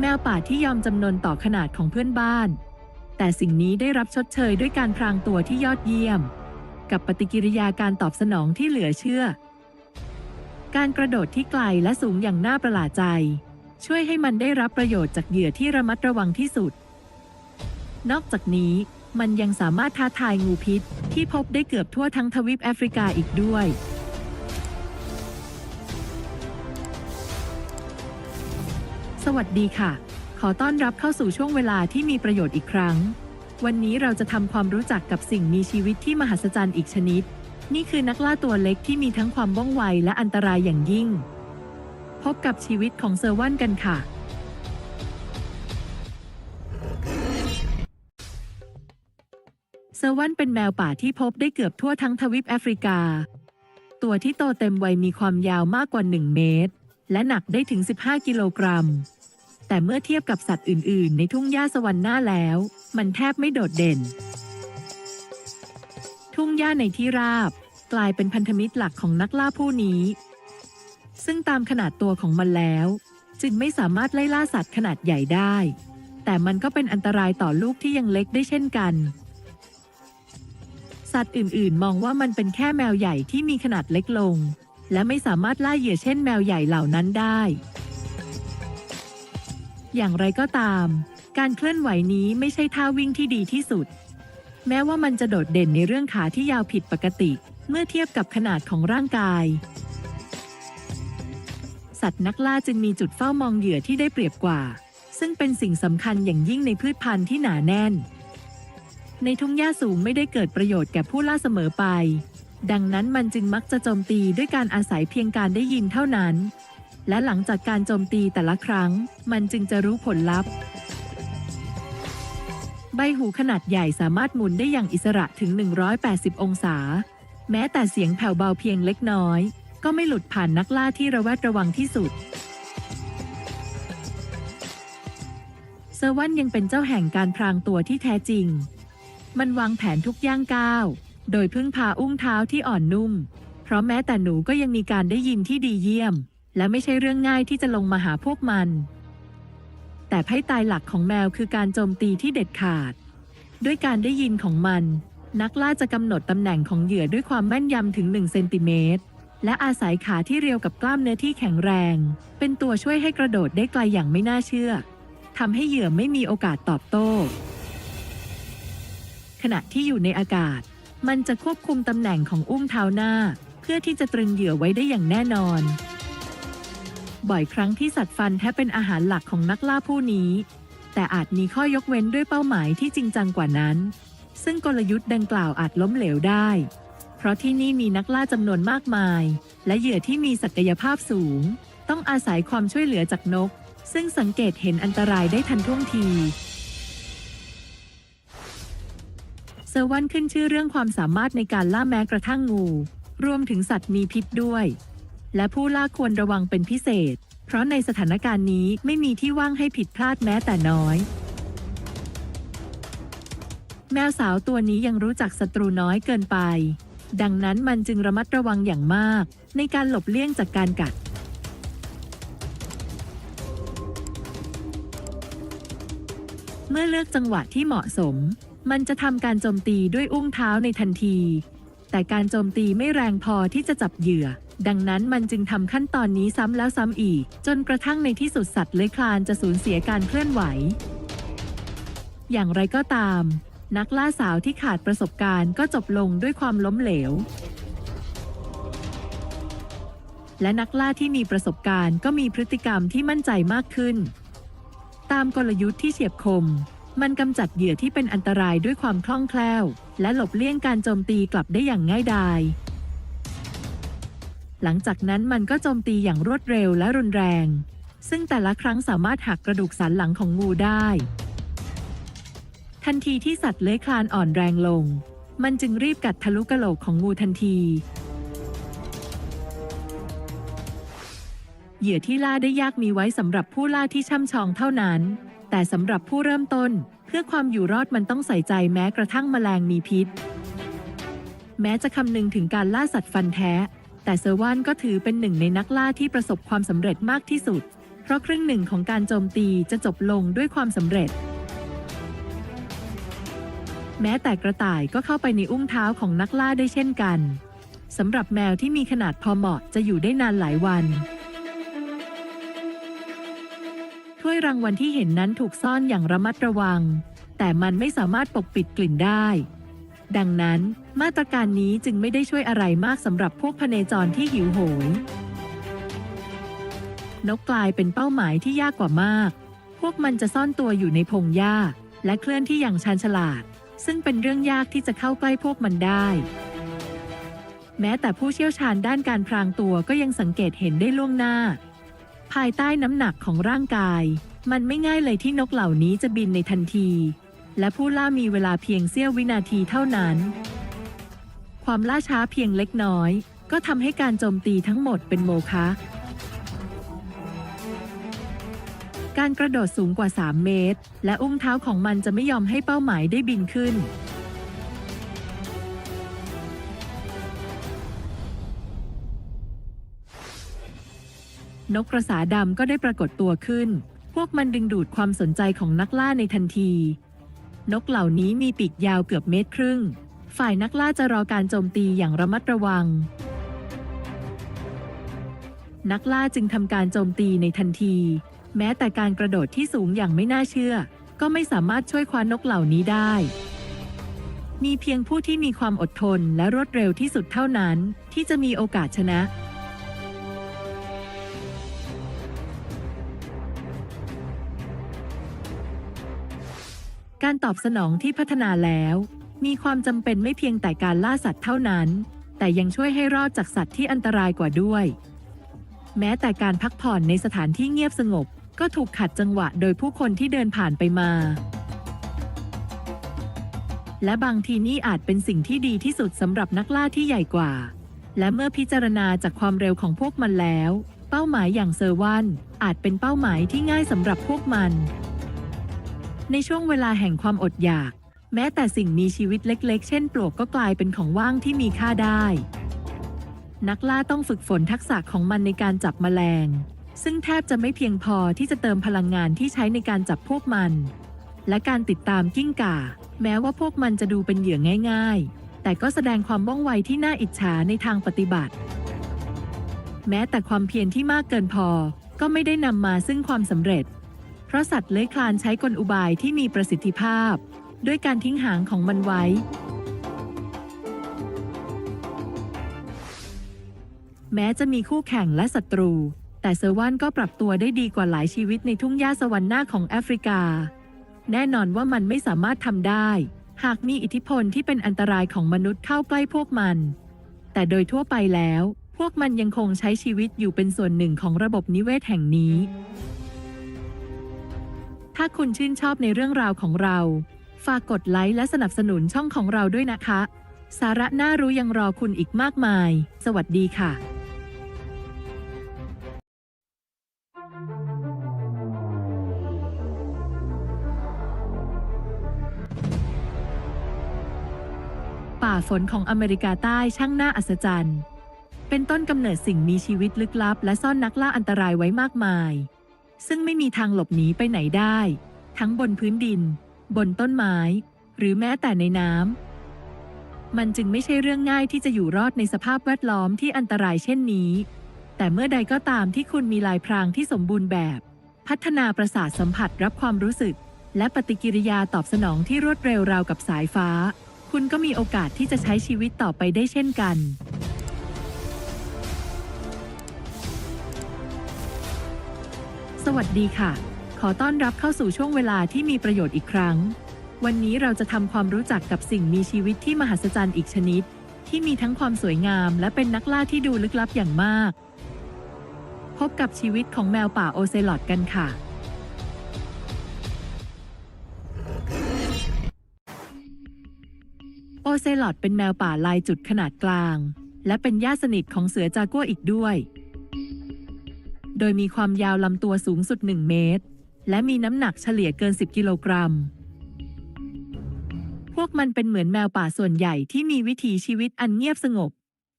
แมวป่าที่ยอมจำนนต่อขนาดของเพื่อนบ้าน แต่สิ่งนี้ได้รับชดเชยด้วยการพรางตัวที่ยอดเยี่ยม กับปฏิกิริยาการตอบสนองที่เหลือเชื่อ การกระโดดที่ไกลและสูงอย่างน่าประหลาดใจ ช่วยให้มันได้รับประโยชน์จากเหยื่อที่ระมัดระวังที่สุด นอกจากนี้ มันยังสามารถท้าทายงูพิษ ที่พบได้เกือบทั่วทั้งทวีปแอฟริกาอีกด้วย สวัสดีค่ะ ขอต้อนรับเข้าสู่ช่วงเวลาที่มีประโยชน์อีกครั้ง วันนี้เราจะทำความรู้จักกับสิ่งมีชีวิตที่มหัศจรรย์อีกชนิด นี่คือนักล่าตัวเล็กที่มีทั้งความว่องไวและอันตรายอย่างยิ่ง พบกับชีวิตของเซอร์วันกันค่ะ เซอร์วันเป็นแมวป่าที่พบได้เกือบทั่วทั้งทวีปแอฟริกา ตัวที่โตเต็มวัยมีความยาวมากกว่า 1 เมตร และหนักได้ถึง 15 กิโลกรัม แต่เมื่อเทียบกับสัตว์อื่น ๆ ในทุ่งหญ้าสวรรค์หน้าแล้ว มันแทบไม่โดดเด่น ทุ่งหญ้าในที่ราบ กลายเป็นพันธมิตรหลักของนักล่าผู้นี้ ซึ่งตามขนาดตัวของมันแล้ว จึงไม่สามารถไล่ล่าสัตว์ขนาดใหญ่ได้ แต่มันก็เป็นอันตรายต่อลูกที่ยังเล็กได้เช่นกัน สัตว์อื่นๆ มองว่ามันเป็นแค่แมวใหญ่ที่มีขนาดเล็กลง และไม่สามารถล่าเหยื่อเช่นแมวใหญ่เหล่านั้นได้ อย่างไรก็ตาม การเคลื่อนไหวนี้ไม่ใช่ท่าวิ่งที่ดีที่สุด แม้ว่ามันจะโดดเด่นในเรื่องขาที่ยาวผิดปกติ เมื่อเทียบกับขนาดของร่างกาย สัตว์นักล่าจึงมีจุดเฝ้ามองเหยื่อที่ได้เปรียบกว่า ซึ่งเป็นสิ่งสำคัญอย่างยิ่งในพืชพันธุ์ที่หนาแน่น ในทุ่งหญ้าสูงไม่ได้เกิดประโยชน์แก่ผู้ล่าเสมอไป ดังนั้นมันจึงมักจะโจมตีด้วยการอาศัยเพียงการได้ยินเท่านั้น และหลังจากการโจมตีแต่ละครั้ง มันจึงจะรู้ผลลัพธ์ ใบหูขนาดใหญ่สามารถหมุนได้อย่างอิสระถึง 180 องศา แม้แต่เสียงแผ่วเบาเพียงเล็กน้อย ก็ไม่หลุดผ่านนักล่าที่ระแวดระวังที่สุดเซอร์วันยังเป็นเจ้าแห่งการพรางตัวที่แท้จริง มันวางแผนทุกย่างก้าว โดยพึ่งพาอุ้งเท้าที่อ่อนนุ่ม เพราะแม้แต่หนูก็ยังมีการได้ยินที่ดีเยี่ยม และไม่ใช่เรื่องง่ายที่จะลงมาหาพวกมัน แต่ไพ่ตายหลักของแมวคือการโจมตีที่เด็ดขาด ด้วยการได้ยินของมัน นักล่าจะกำหนดตำแหน่งของเหยื่อด้วยความแม่นยำถึง1เซนติเมตรและอาศัยขาที่เรียวกับกล้ามเนื้อที่แข็งแรง เป็นตัวช่วยให้กระโดดได้ไกลอย่างไม่น่าเชื่อทำให้เหยื่อไม่มีโอกาสตอบโต้ ขณะที่อยู่ในอากาศ มันจะควบคุมตำแหน่งของอุ้งเท้าหน้า เพื่อที่จะตรึงเหยื่อไว้ได้อย่างแน่นอน บ่อยครั้งที่สัตว์ฟันแทบเป็นอาหารหลักของนักล่าผู้นี้ แต่อาจมีข้อยกเว้นด้วยเป้าหมายที่จริงจังกว่านั้น ซึ่งกลยุทธ์ดังกล่าวอาจล้มเหลวได้ เพราะที่นี่มีนักล่าจำนวนมากมาย และเหยื่อที่มีศักยภาพสูง ต้องอาศัยความช่วยเหลือจากนก ซึ่งสังเกตเห็นอันตรายได้ทันท่วงที ซอร์วันขึ้นชื่อเรื่องความสามารถในการล่าแม้กระทั่งงู รวมถึงสัตว์มีพิษด้วย และผู้ล่าควรระวังเป็นพิเศษ เพราะในสถานการณ์นี้ไม่มีที่ว่างให้ผิดพลาดแม้แต่น้อย แมวสาวตัวนี้ยังรู้จักศัตรูน้อยเกินไป ดังนั้นมันจึงระมัดระวังอย่างมาก ในการหลบเลี่ยงจากการกัดเมื่อเลือกจังหวะที่เหมาะสม มันจะทำการโจมตีด้วยอุ้งเท้าในทันที แต่การโจมตีไม่แรงพอที่จะจับเหยื่อ ดังนั้นมันจึงทำขั้นตอนนี้ซ้ำแล้วซ้ำอีก จนกระทั่งในที่สุดสัตว์เลื้อยคลานจะสูญเสียการเคลื่อนไหว อย่างไรก็ตาม นักล่าสาวที่ขาดประสบการณ์ก็จบลงด้วยความล้มเหลว และนักล่าที่มีประสบการณ์ก็มีพฤติกรรมที่มั่นใจมากขึ้น ตามกลยุทธ์ที่เฉียบคม มันกำจัดเหยื่อที่เป็นอันตรายด้วยความคล่องแคล่ว และหลบเลี่ยงการโจมตีกลับได้อย่างง่ายดาย หลังจากนั้นมันก็โจมตีอย่างรวดเร็วและรุนแรง ซึ่งแต่ละครั้งสามารถหักกระดูกสันหลังของงูได้ ทันทีที่สัตว์เลื้อยคลานอ่อนแรงลง มันจึงรีบกัดทะลุกระโหลกของงูทันที เหยื่อที่ล่าได้ยากมีไว้สำหรับผู้ล่าที่ช่ำชองเท่านั้น แต่สำหรับผู้เริ่มต้น เพื่อความอยู่รอดมันต้องใส่ใจแม้กระทั่งแมลงมีพิษ แม้จะคำนึงถึงการล่าสัตว์ฟันแท้ แต่เซอร์วานก็ถือเป็นหนึ่งในนักล่าที่ประสบความสำเร็จมากที่สุด เพราะครึ่งหนึ่งของการโจมตีจะจบลงด้วยความสำเร็จ แม้แต่กระต่ายก็เข้าไปในอุ้งเท้าของนักล่าได้เช่นกันสำหรับแมวที่มีขนาดพอเหมาะจะอยู่ได้นานหลายวัน ถ้วยรางวัลที่เห็นนั้นถูกซ่อนอย่างระมัดระวัง แต่มันไม่สามารถปกปิดกลิ่นได้ ดังนั้นมาตรการนี้จึงไม่ได้ช่วยอะไรมากสำหรับพวกพเนจรที่หิวโหย นกกลายเป็นเป้าหมายที่ยากกว่ามาก พวกมันจะซ่อนตัวอยู่ในพงหญ้า และเคลื่อนที่อย่างชาญฉลาด ซึ่งเป็นเรื่องยากที่จะเข้าใกล้พวกมันได้ แม้แต่ผู้เชี่ยวชาญด้านการพรางตัวก็ยังสังเกตเห็นได้ล่วงหน้า ภายใต้น้ำหนักของร่างกาย มันไม่ง่ายเลยที่นกเหล่านี้จะบินในทันที และผู้ล่ามีเวลาเพียงเสี้ยววินาทีเท่านั้น ความล่าช้าเพียงเล็กน้อย ก็ทำให้การโจมตีทั้งหมดเป็นโมฆะการกระโดดสูงกว่า 3 เมตร และอุ้งเท้าของมันจะไม่ยอมให้เป้าหมายได้บินขึ้น นกกระสาดำก็ได้ปรากฏตัวขึ้น พวกมันดึงดูดความสนใจของนักล่าในทันที นกเหล่านี้มีปีกยาวเกือบเมตรครึ่ง ฝ่ายนักล่าจะรอการโจมตีอย่างระมัดระวัง นักล่าจึงทำการโจมตีในทันที แม้แต่การกระโดดที่สูงอย่างไม่น่าเชื่อ ก็ไม่สามารถช่วยคว้านกเหล่านี้ได้ มีเพียงผู้ที่มีความอดทนและรวดเร็วที่สุดเท่านั้น ที่จะมีโอกาสชนะ การตอบสนองที่พัฒนาแล้ว มีความจำเป็นไม่เพียงแต่การล่าสัตว์เท่านั้น แต่ยังช่วยให้รอดจากสัตว์ที่อันตรายกว่าด้วย แม้แต่การพักผ่อนในสถานที่เงียบสงบ ก็ถูกขัดจังหวะโดยผู้คนที่เดินผ่านไปมา และบางทีนี่อาจเป็นสิ่งที่ดีที่สุดสำหรับนักล่าที่ใหญ่กว่า และเมื่อพิจารณาจากความเร็วของพวกมันแล้ว เป้าหมายอย่างเซอร์วันอาจเป็นเป้าหมายที่ง่ายสำหรับพวกมัน ในช่วงเวลาแห่งความอดอยาก แม้แต่สิ่งมีชีวิตเล็กๆ เช่นปลวกก็กลายเป็นของว่างที่มีค่าได้ นักล่าต้องฝึกฝนทักษะของมันในการจับแมลง ซึ่งแทบจะไม่เพียงพอที่จะเติมพลังงานที่ใช้ในการจับพวกมัน และการติดตามกิ้งก่า แม้ว่าพวกมันจะดูเป็นเหยื่อง่าย ๆ แต่ก็แสดงความว่องไวที่น่าอิจฉาในทางปฏิบัติ แม้แต่ความเพียรที่มากเกินพอก็ไม่ได้นำมาซึ่งความสำเร็จ ราะสัตว์เลื้อยคลานใช้กลอุบายที่มีประสิทธิภาพ ด้วยการทิ้งหางของมันไว้ แม้จะมีคู่แข่งและศัตรู แต่เซอร์วันก็ปรับตัวได้ดีกว่าหลายชีวิตในทุ่งหญ้าสวรรค์หน้าของแอฟริกา แน่นอนว่ามันไม่สามารถทำได้ หากมีอิทธิพลที่เป็นอันตรายของมนุษย์เข้าใกล้พวกมัน แต่โดยทั่วไปแล้ว พวกมันยังคงใช้ชีวิตอยู่เป็นส่วนหนึ่งของระบบนิเวศแห่งนี้ ถ้าคุณชื่นชอบในเรื่องราวของเรา ฝากกดไลค์และสนับสนุนช่องของเราด้วยนะคะ สาระน่ารู้ยังรอคุณอีกมากมาย สวัสดีค่ะป่าฝนของอเมริกาใต้ช่างน่าอัศจรรย์ เป็นต้นกำเนิดสิ่งมีชีวิตลึกลับ และซ่อนนักล่าอันตรายไว้มากมาย ซึ่งไม่มีทางหลบหนีไปไหนได้ ทั้งบนพื้นดิน บนต้นไม้ หรือแม้แต่ในน้ำมันจึงไม่ใช่เรื่องง่ายที่จะอยู่รอดในสภาพแวดล้อมที่อันตรายเช่นนี้ แต่เมื่อใดก็ตามที่คุณมีลายพรางที่สมบูรณ์แบบ พัฒนาประสาทสัมผัสรับความรู้สึก และปฏิกิริยาตอบสนองที่รวดเร็วราวกับสายฟ้า คุณก็มีโอกาสที่จะใช้ชีวิตต่อไปได้เช่นกัน สวัสดีค่ะ ขอต้อนรับเข้าสู่ช่วงเวลาที่มีประโยชน์อีกครั้ง วันนี้เราจะทำความรู้จักกับสิ่งมีชีวิตที่มหัศจรรย์อีกชนิด ที่มีทั้งความสวยงาม และเป็นนักล่าที่ดูลึกลับอย่างมาก พบกับชีวิตของแมวป่าโอเซลอดกันค่ะ โอเซลอดเป็นแมวป่าลายจุดขนาดกลาง และเป็นญาติสนิทของเสือจากัวอีกด้วย โดยมีความยาวลำตัวสูงสุด 1 เมตร และมีน้ำหนักเฉลี่ยเกิน 10 กิโลกรัม พวกมันเป็นเหมือนแมวป่าส่วนใหญ่ที่มีวิถีชีวิตอันเงียบสงบ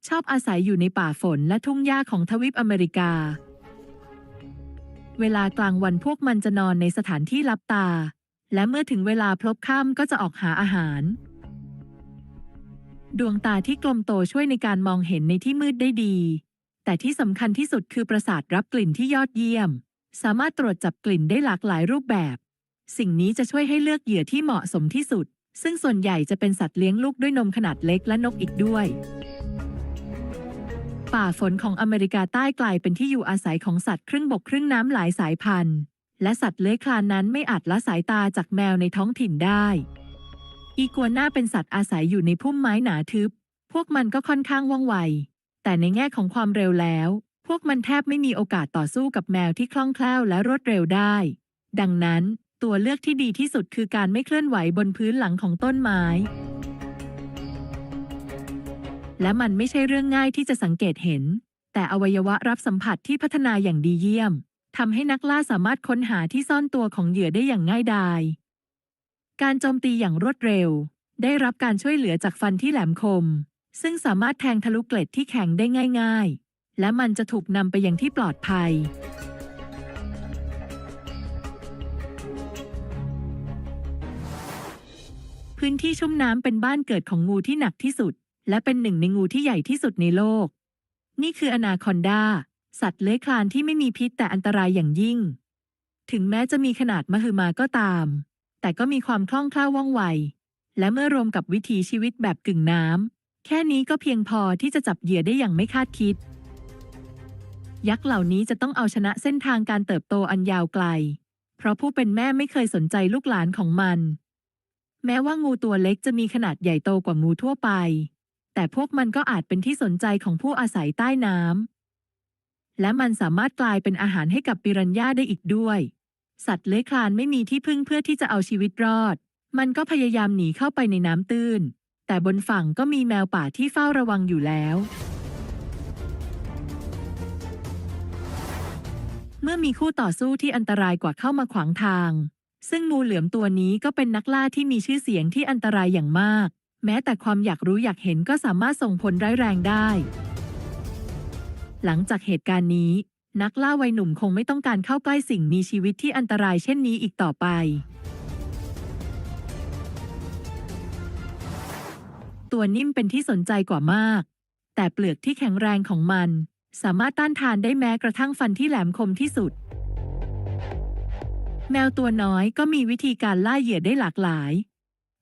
ชอบอาศัยอยู่ในป่าฝนและทุ่งหญ้าของทวีปอเมริกา เวลากลางวันพวกมันจะนอนในสถานที่ลับตา และเมื่อถึงเวลาพลบค่ำก็จะออกหาอาหาร ดวงตาที่กลมโตช่วยในการมองเห็นในที่มืดได้ดี แต่ที่สำคัญที่สุดคือประสาทรับกลิ่นที่ยอดเยี่ยม สามารถตรวจจับกลิ่นได้หลากหลายรูปแบบ สิ่งนี้จะช่วยให้เลือกเหยื่อที่เหมาะสมที่สุด ซึ่งส่วนใหญ่จะเป็นสัตว์เลี้ยงลูกด้วยนมขนาดเล็กและนกอีกด้วย ป่าฝนของอเมริกาใต้กลายเป็นที่อยู่อาศัยของสัตว์ครึ่งบกครึ่งน้ำหลายสายพันธุ์ และสัตว์เลื้อยคลานนั้นไม่อาจละสายตาจากแมวในท้องถิ่นได้ อีกัวน่าเป็นสัตว์อาศัยอยู่ในพุ่มไม้หนาทึบ พวกมันก็ค่อนข้างว่องไว แต่ในแง่ของความเร็วแล้ว พวกมันแทบไม่มีโอกาสต่อสู้กับแมวที่คล่องแคล่วและรวดเร็วได้ ดังนั้นตัวเลือกที่ดีที่สุดคือการไม่เคลื่อนไหวบนพื้นหลังของต้นไม้ และมันไม่ใช่เรื่องง่ายที่จะสังเกตเห็น แต่อวัยวะรับสัมผัสที่พัฒนาอย่างดีเยี่ยมทำให้นักล่าสามารถค้นหาที่ซ่อนตัวของเหยื่อได้อย่างง่ายดาย การโจมตีอย่างรวดเร็ว ได้รับการช่วยเหลือจากฟันที่แหลมคม ซึ่งสามารถแทงทะลุเกล็ดที่แข็งได้ง่าย ๆ และมันจะถูกนำไปยังที่ปลอดภัย พื้นที่ชุ่มน้ำเป็นบ้านเกิดของงูที่หนักที่สุด และเป็นหนึ่งในงูที่ใหญ่ที่สุดในโลก นี่คืออนาคอนดา สัตว์เลื้อยคลานที่ไม่มีพิษแต่อันตรายอย่างยิ่ง ถึงแม้จะมีขนาดมหึมาก็ตาม แต่ก็มีความคล่องแคล่วว่องไว และเมื่อรวมกับวิถีชีวิตแบบกึ่งน้ำ แค่นี้ก็เพียงพอที่จะจับเหยื่อได้อย่างไม่คาดคิด ยักษ์เหล่านี้จะต้องเอาชนะเส้นทางการเติบโตอันยาวไกล เพราะผู้เป็นแม่ไม่เคยสนใจลูกหลานของมัน แม้ว่างูตัวเล็กจะมีขนาดใหญ่โตกว่างูทั่วไป แต่พวกมันก็อาจเป็นที่สนใจของผู้อาศัยใต้น้ำและมันสามารถกลายเป็นอาหารให้กับปิรันย่าได้อีกด้วย สัตว์เลื้อยคลานไม่มีที่พึ่งเพื่อที่จะเอาชีวิตรอด มันก็พยายามหนีเข้าไปในน้ำตื้น แต่บนฝั่งก็มีแมวป่าที่เฝ้าระวังอยู่แล้ว เมื่อมีคู่ต่อสู้ที่อันตรายกว่าเข้ามาขวางทาง ซึ่งงูเหลือมตัวนี้ก็เป็นนักล่าที่มีชื่อเสียงที่อันตรายอย่างมาก แม้แต่ความอยากรู้อยากเห็นก็สามารถส่งผลร้ายแรงได้ หลังจากเหตุการณ์นี้ นักล่าวัยหนุ่มคงไม่ต้องการเข้าใกล้สิ่งมีชีวิตที่อันตรายเช่นนี้อีกต่อไป ตัวนิ่มเป็นที่สนใจกว่ามาก แต่เปลือกที่แข็งแรงของมัน สามารถต้านทานได้แม้กระทั่งฟันที่แหลมคมที่สุด แมวตัวน้อยก็มีวิธีการล่าเหยื่อได้หลากหลาย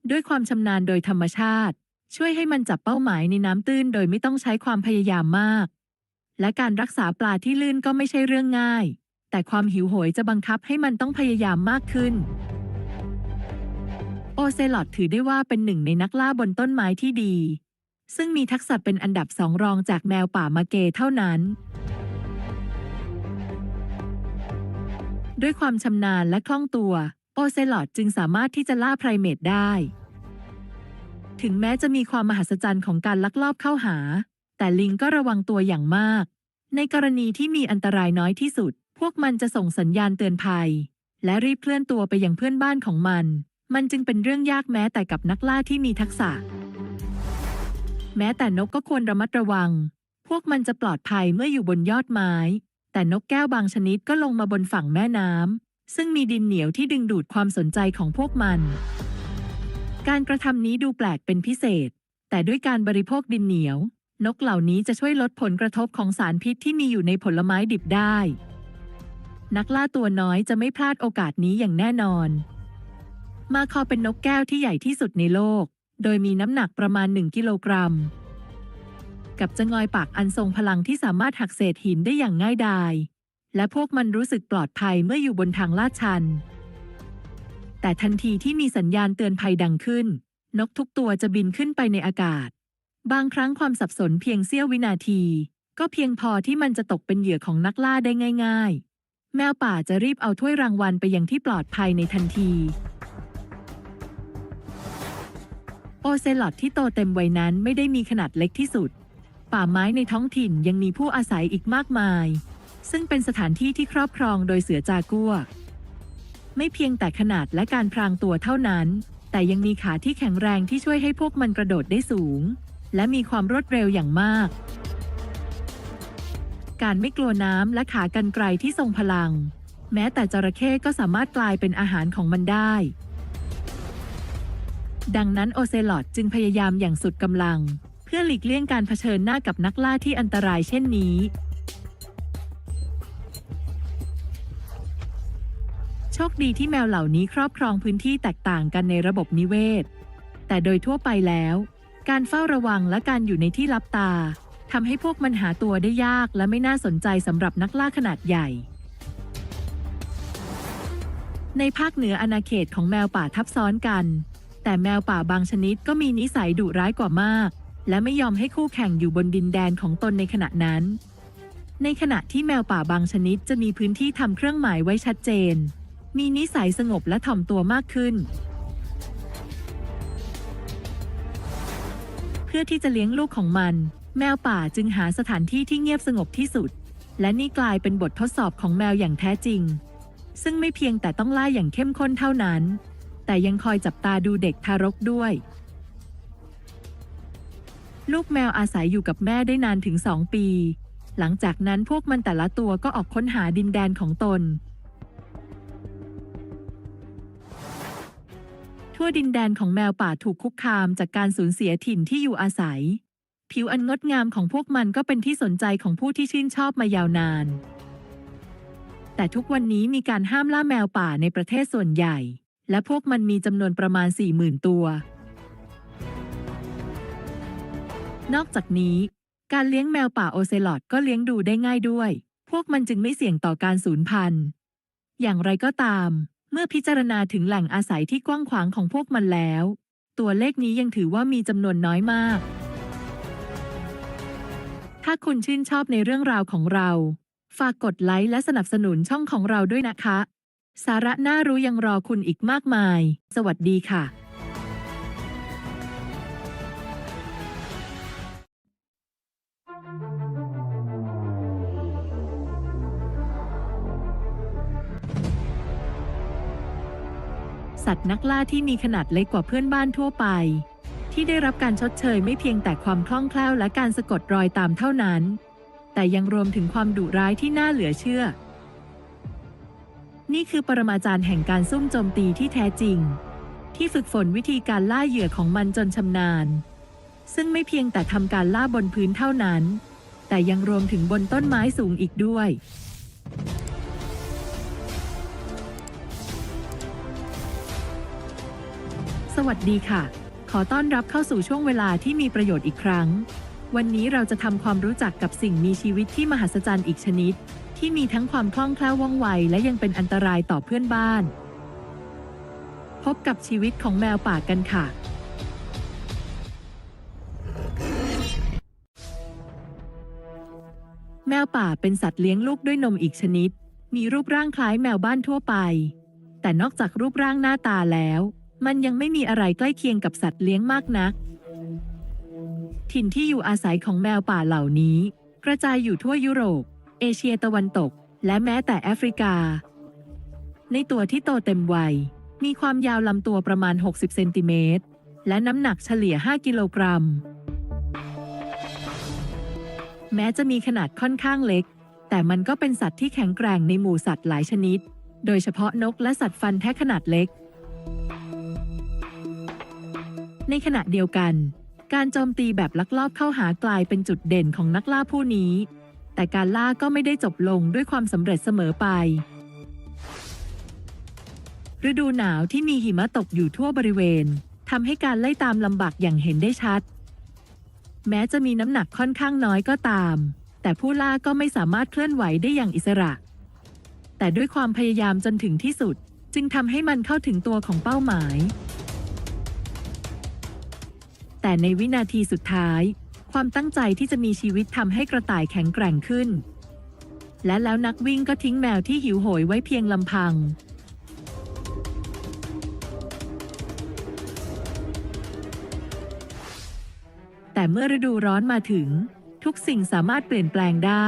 ด้วยความชำนาญโดยธรรมชาติ ช่วยให้มันจับเป้าหมายในน้ำตื้นโดยไม่ต้องใช้ความพยายามมาก และการรักษาปลาที่ลื่นก็ไม่ใช่เรื่องง่าย แต่ความหิวโหยจะบังคับให้มันต้องพยายามมากขึ้น โอเซลอดถือได้ว่าเป็นหนึ่งในนักล่าบนต้นไม้ที่ดี ซึ่งมีทักษะเป็นอันดับสองรองจากแมวป่ามาเกเท่านั้น ด้วยความชำนาญและคล่องตัว โอเซลอดจึงสามารถที่จะล่าไพรเมตได้ ถึงแม้จะมีความมหัศจรรย์ของการลักลอบเข้าหา แต่ลิงก็ระวังตัวอย่างมาก ในกรณีที่มีอันตรายน้อยที่สุด พวกมันจะส่งสัญญาณเตือนภัย และรีบเคลื่อนตัวไปยังเพื่อนบ้านของมัน มันจึงเป็นเรื่องยากแม้แต่กับนักล่าที่มีทักษะ แม้แต่นกก็ควรระมัดระวัง พวกมันจะปลอดภัยเมื่ออยู่บนยอดไม้ แต่นกแก้วบางชนิดก็ลงมาบนฝั่งแม่น้ำซึ่งมีดินเหนียวที่ดึงดูดความสนใจของพวกมัน การกระทำนี้ดูแปลกเป็นพิเศษ แต่ด้วยการบริโภคดินเหนียว นกเหล่านี้จะช่วยลดผลกระทบของสารพิษที่มีอยู่ในผลไม้ดิบได้ นักล่าตัวน้อยจะไม่พลาดโอกาสนี้อย่างแน่นอน มาคอเป็นนกแก้วที่ใหญ่ที่สุดในโลก โดยมีน้ำหนักประมาณ 1 กิโลกรัม กับจะงอยปากอันทรงพลังที่สามารถหักเศษหินได้อย่างง่ายดาย และพวกมันรู้สึกปลอดภัยเมื่ออยู่บนทางลาดชัน แต่ทันทีที่มีสัญญาณเตือนภัยดังขึ้น นกทุกตัวจะบินขึ้นไปในอากาศ บางครั้งความสับสนเพียงเสี้ยววินาที ก็เพียงพอที่มันจะตกเป็นเหยื่อของนักล่าได้ง่าย ๆ แมวป่าจะรีบเอาถ้วยรางวัลไปยังที่ปลอดภัยในทันที โอเซลอดที่โตเต็มวัยนั้นไม่ได้มีขนาดเล็กที่สุด ป่าไม้ในท้องถิ่นยังมีผู้อาศัยอีกมากมาย ซึ่งเป็นสถานที่ที่ครอบครองโดยเสือจากัว ไม่เพียงแต่ขนาดและการพรางตัวเท่านั้น แต่ยังมีขาที่แข็งแรงที่ช่วยให้พวกมันกระโดดได้สูง และมีความรวดเร็วอย่างมาก การไม่กลัวน้ำและขากรรไกรที่ทรงพลัง แม้แต่จระเข้ก็สามารถกลายเป็นอาหารของมันได้ ดังนั้นโอเซลอดจึงพยายามอย่างสุดกำลัง เพื่อหลีกเลี่ยงการเผชิญหน้ากับนักล่าที่อันตรายเช่นนี้ โชคดีที่แมวเหล่านี้ครอบครองพื้นที่แตกต่างกันในระบบนิเวศ แต่โดยทั่วไปแล้ว การเฝ้าระวังและการอยู่ในที่ลับตาทำให้พวกมันหาตัวได้ยากและไม่น่าสนใจสำหรับนักล่าขนาดใหญ่ ในภาคเหนืออาณาเขตของแมวป่าทับซ้อนกัน แต่แมวป่าบางชนิดก็มีนิสัยดุร้ายกว่ามาก และไม่ยอมให้คู่แข่งอยู่บนดินแดนของตนในขณะนั้น ในขณะที่แมวป่าบางชนิดจะมีพื้นที่ทำเครื่องหมายไว้ชัดเจน มีนิสัยสงบและถ่อมตัวมากขึ้น เพื่อที่จะเลี้ยงลูกของมัน แมวป่าจึงหาสถานที่ที่เงียบสงบที่สุด และนี่กลายเป็นบททดสอบของแมวอย่างแท้จริง ซึ่งไม่เพียงแต่ต้องล่าอย่างเข้มข้นเท่านั้น แต่ยังคอยจับตาดูเด็กทารกด้วย ลูกแมวอาศัยอยู่กับแม่ได้นานถึงสองปี หลังจากนั้นพวกมันแต่ละตัวก็ออกค้นหาดินแดนของตน ทั่วดินแดนของแมวป่าถูกคุกคามจากการสูญเสียถิ่นที่อยู่อาศัย ผิวอันงดงามของพวกมันก็เป็นที่สนใจของผู้ที่ชื่นชอบมายาวนานแต่ทุกวันนี้มีการห้ามล่าแมวป่าในประเทศส่วนใหญ่ และพวกมันมีจำนวนประมาณ 40,000 ตัว นอกจากนี้ การเลี้ยงแมวป่าโอเซลอดก็เลี้ยงดูได้ง่ายด้วย พวกมันจึงไม่เสี่ยงต่อการสูญพันธุ์ อย่างไรก็ตาม เมื่อพิจารณาถึงแหล่งอาศัยที่กว้างขวางของพวกมันแล้ว ตัวเลขนี้ยังถือว่ามีจำนวนน้อยมาก ถ้าคุณชื่นชอบในเรื่องราวของเรา ฝากกดไลค์และสนับสนุนช่องของเราด้วยนะคะ สาระน่ารู้ยังรอคุณอีกมากมาย สวัสดีค่ะสัตว์นักล่าที่มีขนาดเล็กกว่าเพื่อนบ้านทั่วไป ที่ได้รับการชดเชยไม่เพียงแต่ความคล่องแคล่วและการสะกดรอยตามเท่านั้น แต่ยังรวมถึงความดุร้ายที่น่าเหลือเชื่อ นี่คือปรมาจารย์แห่งการซุ่มโจมตีที่แท้จริง ที่ฝึกฝนวิธีการล่าเหยื่อของมันจนชำนาญ ซึ่งไม่เพียงแต่ทำการล่าบนพื้นเท่านั้น แต่ยังรวมถึงบนต้นไม้สูงอีกด้วย สวัสดีค่ะ ขอต้อนรับเข้าสู่ช่วงเวลาที่มีประโยชน์อีกครั้ง วันนี้เราจะทำความรู้จักกับสิ่งมีชีวิตที่มหัศจรรย์อีกชนิด ที่มีทั้งความคล่องแคล่วว่องไว และยังเป็นอันตรายต่อเพื่อนบ้าน พบกับชีวิตของแมวป่ากันค่ะ แมวป่าเป็นสัตว์เลี้ยงลูกด้วยนมอีกชนิด มีรูปร่างคล้ายแมวบ้านทั่วไป แต่นอกจากรูปร่างหน้าตาแล้ว มันยังไม่มีอะไรใกล้เคียงกับสัตว์เลี้ยงมากนัก ถิ่นที่อยู่อาศัยของแมวป่าเหล่านี้ กระจายอยู่ทั่วยุโรป เอเชียตะวันตก และแม้แต่แอฟริกา ในตัวที่โตเต็มวัย มีความยาวลำตัวประมาณ 60 เซนติเมตร และน้ำหนักเฉลี่ย 5 กิโลกรัม แม้จะมีขนาดค่อนข้างเล็ก แต่มันก็เป็นสัตว์ที่แข็งแกร่งในหมู่สัตว์หลายชนิด โดยเฉพาะนกและสัตว์ฟันแท้ขนาดเล็ก ในขณะเดียวกัน การโจมตีแบบลักลอบเข้าหากลายเป็นจุดเด่นของนักล่าผู้นี้ แต่การล่าก็ไม่ได้จบลงด้วยความสำเร็จเสมอไป ฤดูหนาวที่มีหิมะตกอยู่ทั่วบริเวณทำให้การไล่ตามลำบากอย่างเห็นได้ชัด แม้จะมีน้ำหนักค่อนข้างน้อยก็ตาม แต่ผู้ล่าก็ไม่สามารถเคลื่อนไหวได้อย่างอิสระ แต่ด้วยความพยายามจนถึงที่สุด จึงทำให้มันเข้าถึงตัวของเป้าหมาย แต่ในวินาทีสุดท้าย ความตั้งใจที่จะมีชีวิตทำให้กระต่ายแข็งแกร่งขึ้น และแล้วนักวิ่งก็ทิ้งแมวที่หิวโหยไว้เพียงลำพัง แต่เมื่อฤดูร้อนมาถึง ทุกสิ่งสามารถเปลี่ยนแปลงได้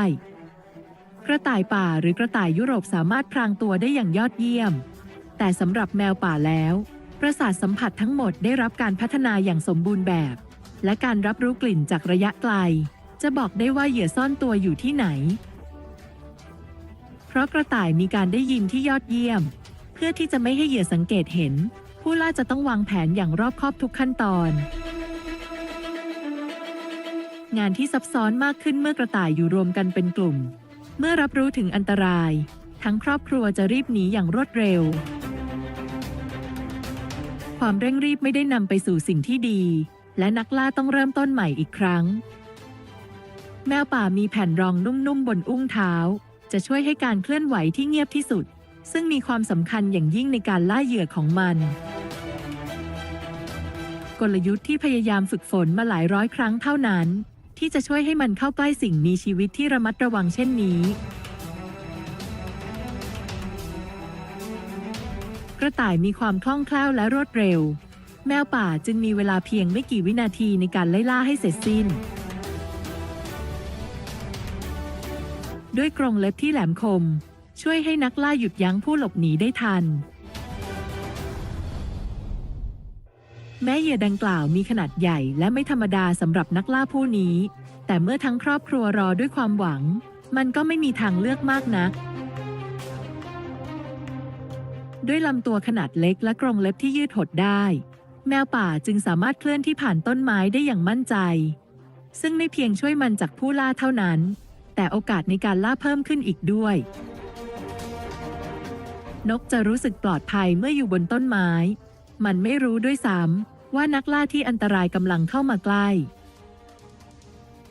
กระต่ายป่าหรือกระต่ายยุโรปสามารถพรางตัวได้อย่างยอดเยี่ยม แต่สำหรับแมวป่าแล้ว ประสาทสัมผัสทั้งหมดได้รับการพัฒนาอย่างสมบูรณ์แบบ และการรับรู้กลิ่นจากระยะไกล จะบอกได้ว่าเหยื่อซ่อนตัวอยู่ที่ไหน เพราะกระต่ายมีการได้ยินที่ยอดเยี่ยม เพื่อที่จะไม่ให้เหยื่อสังเกตเห็น ผู้ล่าจะต้องวางแผนอย่างรอบคอบทุกขั้นตอน งานที่ซับซ้อนมากขึ้นเมื่อกระต่ายอยู่รวมกันเป็นกลุ่ม เมื่อรับรู้ถึงอันตราย ทั้งครอบครัวจะรีบหนีอย่างรวดเร็วความเร่งรีบไม่ได้นำไปสู่สิ่งที่ดี และนักล่าต้องเริ่มต้นใหม่อีกครั้ง แมวป่ามีแผ่นรองนุ่มๆบนอุ้งเท้า จะช่วยให้การเคลื่อนไหวที่เงียบที่สุด ซึ่งมีความสำคัญอย่างยิ่งในการล่าเหยื่อของมัน กลยุทธ์ที่พยายามฝึกฝนมาหลายร้อยครั้งเท่านั้น ที่จะช่วยให้มันเข้าใกล้สิ่งมีชีวิตที่ระมัดระวังเช่นนี้กระต่ายมีความคล่องแคล่วและรวดเร็ว แมวป่าจึงมีเวลาเพียงไม่กี่วินาทีในการไล่ล่าให้เสร็จสิ้น ด้วยกรงเล็บที่แหลมคม ช่วยให้นักล่าหยุดยั้งผู้หลบหนีได้ทัน แม้เหยื่อดังกล่าวมีขนาดใหญ่และไม่ธรรมดาสำหรับนักล่าผู้นี้ แต่เมื่อทั้งครอบครัวรอด้วยความหวัง มันก็ไม่มีทางเลือกมากนักด้วยลำตัวขนาดเล็กและกรงเล็บที่ยืดหดได้ แมวป่าจึงสามารถเคลื่อนที่ผ่านต้นไม้ได้อย่างมั่นใจ ซึ่งไม่เพียงช่วยมันจากผู้ล่าเท่านั้น แต่โอกาสในการล่าเพิ่มขึ้นอีกด้วย นกจะรู้สึกปลอดภัยเมื่ออยู่บนต้นไม้ มันไม่รู้ด้วยซ้ำว่านักล่าที่อันตรายกำลังเข้ามาใกล้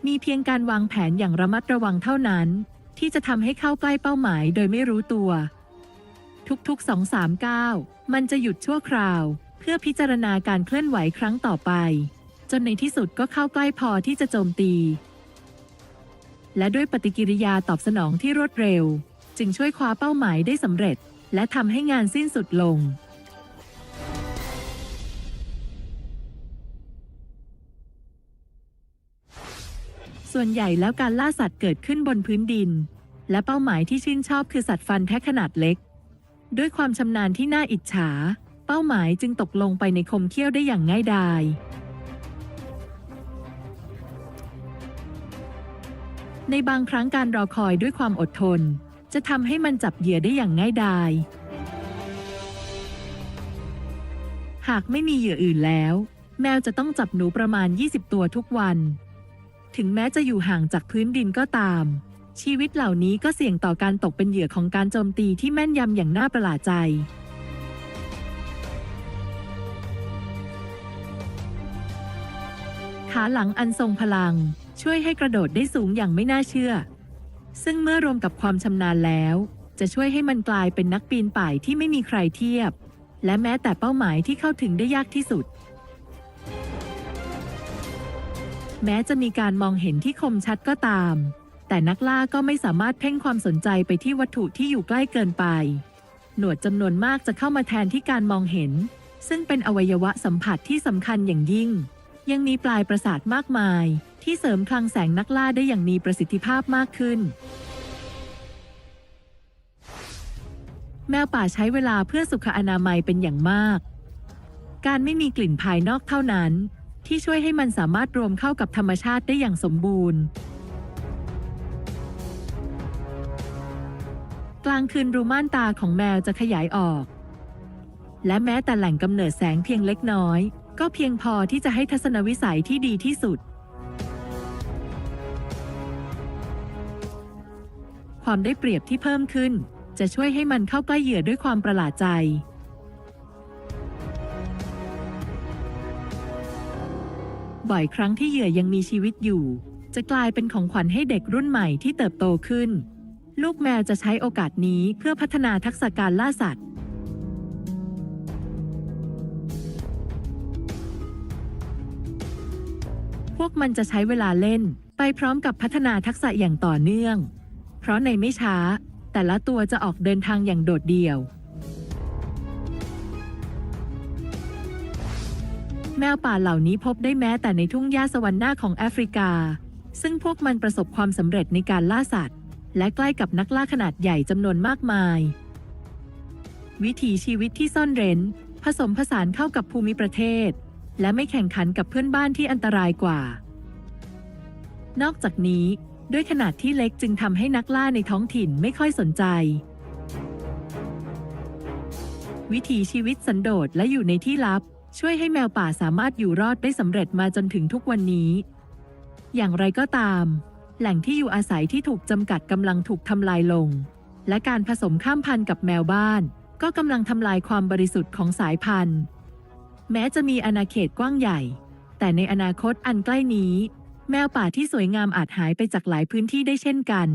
มีเพียงการวางแผนอย่างระมัดระวังเท่านั้น ที่จะทำให้เข้าใกล้เป้าหมายโดยไม่รู้ตัว ทุกๆสองสามก้าวมันจะหยุดชั่วคราว พื่อพิจารณาการเคลื่อนไหวครั้งต่อไป จนในที่สุดก็เข้าใกล้พอที่จะโจมตี และด้วยปฏิกิริยาตอบสนองที่รวดเร็ว จึงช่วยคว้าเป้าหมายได้สำเร็จ และทำให้งานสิ้นสุดลงส่วนใหญ่แล้วการล่าสัตว์เกิดขึ้นบนพื้นดิน และเป้าหมายที่ชื่นชอบคือสัตว์ฟันแท้ขนาดเล็ก ด้วยความชำนาญที่น่าอิจฉา เป้าหมายจึงตกลงไปในคมเขี้ยวได้อย่างง่ายดาย ในบางครั้งการรอคอยด้วยความอดทน จะทำให้มันจับเหยื่อได้อย่างง่ายดาย หากไม่มีเหยื่ออื่นแล้ว แมวจะต้องจับหนูประมาณ 20 ตัวทุกวัน ถึงแม้จะอยู่ห่างจากพื้นดินก็ตาม ชีวิตเหล่านี้ก็เสี่ยงต่อการตกเป็นเหยื่อของการโจมตีที่แม่นยำอย่างน่าประหลาดใจ หลังอันทรงพลัง ช่วยให้กระโดดได้สูงอย่างไม่น่าเชื่อ ซึ่งเมื่อรวมกับความชำนาญแล้ว จะช่วยให้มันกลายเป็นนักปีนป่ายที่ไม่มีใครเทียบ และแม้แต่เป้าหมายที่เข้าถึงได้ยากที่สุด แม้จะมีการมองเห็นที่คมชัดก็ตาม แต่นักล่าก็ไม่สามารถเพ่งความสนใจไปที่วัตถุที่อยู่ใกล้เกินไป หนวดจำนวนมากจะเข้ามาแทนที่การมองเห็น ซึ่งเป็นอวัยวะสัมผัสที่สำคัญอย่างยิ่ง ยังมีปลายประสาทมากมาย ที่เสริมคลังแสงนักล่าได้อย่างมีประสิทธิภาพมากขึ้น แมวป่าใช้เวลาเพื่อสุขอนามัยเป็นอย่างมาก การไม่มีกลิ่นภายนอกเท่านั้น ที่ช่วยให้มันสามารถรวมเข้ากับธรรมชาติได้อย่างสมบูรณ์ กลางคืนรูม่านตาของแมวจะขยายออก และแม้แต่แหล่งกำเนิดแสงเพียงเล็กน้อย ก็เพียงพอที่จะให้ทัศนวิสัยที่ดีที่สุด ความได้เปรียบที่เพิ่มขึ้น จะช่วยให้มันเข้าใกล้เหยื่อด้วยความประหลาดใจ บ่อยครั้งที่เหยื่อยังมีชีวิตอยู่ จะกลายเป็นของขวัญให้เด็กรุ่นใหม่ที่เติบโตขึ้น ลูกแมวจะใช้โอกาสนี้เพื่อพัฒนาทักษะการล่าสัตว์ พวกมันจะใช้เวลาเล่น ไปพร้อมกับพัฒนาทักษะอย่างต่อเนื่อง เพราะในไม่ช้า แต่ละตัวจะออกเดินทางอย่างโดดเดี่ยว แมวป่าเหล่านี้พบได้แม้แต่ในทุ่งหญ้าสวรรค์หน้าของแอฟริกา ซึ่งพวกมันประสบความสำเร็จในการล่าสัตว์ และใกล้กับนักล่าขนาดใหญ่จำนวนมากมาย วิถีชีวิตที่ซ่อนเร้น ผสมผสานเข้ากับภูมิประเทศ และไม่แข่งขันกับเพื่อนบ้านที่อันตรายกว่า นอกจากนี้ ด้วยขนาดที่เล็กจึงทำให้นักล่าในท้องถิ่นไม่ค่อยสนใจ วิถีชีวิตสันโดษและอยู่ในที่ลับ ช่วยให้แมวป่าสามารถอยู่รอดได้สำเร็จมาจนถึงทุกวันนี้ อย่างไรก็ตาม แหล่งที่อยู่อาศัยที่ถูกจำกัดกำลังถูกทำลายลง และการผสมข้ามพันธุ์กับแมวบ้าน ก็กำลังทำลายความบริสุทธิ์ของสายพันธุ์ แม้จะมีอาณาเขตกว้างใหญ่ แต่ในอนาคตอันใกล้นี้ แมวป่าที่สวยงามอาจหายไปจากหลายพื้นที่ได้เช่นกัน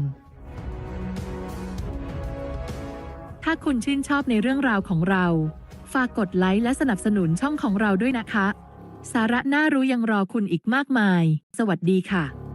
ถ้าคุณชื่นชอบในเรื่องราวของเรา ฝากกดไลค์และสนับสนุนช่องของเราด้วยนะคะ สาระน่ารู้ยังรอคุณอีกมากมาย สวัสดีค่ะ